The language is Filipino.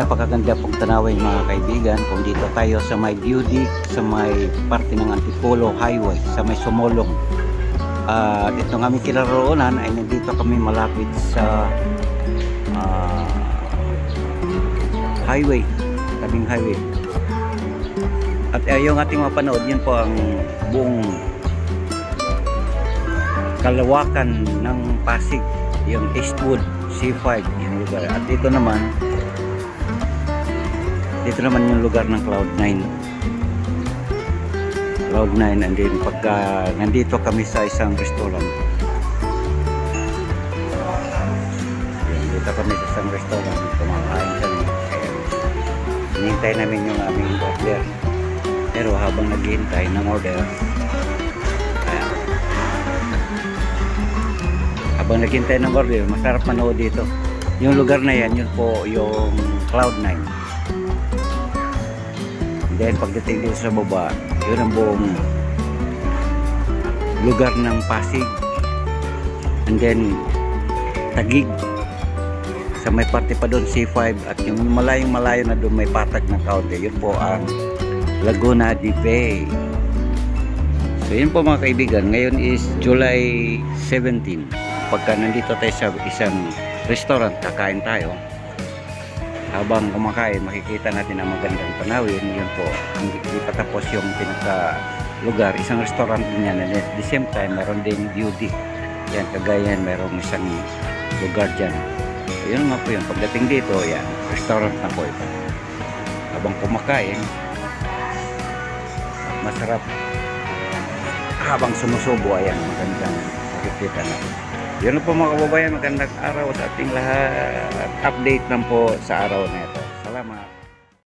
napakaganda pong tanawin mga kaibigan. Kung dito tayo sa may Budik sa may parte ng Antipolo Highway sa may Sumolong. At ito ng aming kinaroonan ay nandito kami malapit sa ah, highway tabing highway. At uh, yung ating mapanood yun po ang buong kalawakan ng Pasig yung Eastwood C5 yung lugar. At dito naman dito naman yung lugar ng Cloud9. Cloud9 and then pagka nandito kami sa isang restaurant. Dito kami sa isang restaurant. Kumakain kami. Hinihintay namin yung aming order. Pero habang naghihintay ng order habang naghihintay ng order masarap manood dito. Yung lugar na yan yun po yung Cloud9 then pagdating dito sa baba yun ang buong lugar ng Pasig. And then Tagig. Sa may parte pa doon C5 at yung malayong malayo na doon may patag na kaunti. Yun po ang Laguna de Bay so yun po mga kaibigan. Ngayon is July 17 pagka nandito tayo sa isang restaurant kakain tayo habang kumakain makikita natin ang magandang panawin yun po hindi, hindi pa tapos yung pinaka lugar isang restaurant din yan. And at the same time meron din beauty. Yan kagayan merong isang lugar dyan. So, yun nga po yun. Pagdating dito yan restaurant na po ito. Habang kumakain masarap. Habang sumusubo ayan magandang makikita natin yun po mga kababayan magandang araw sa ating lahat. Update lang po sa araw na ito. Salamat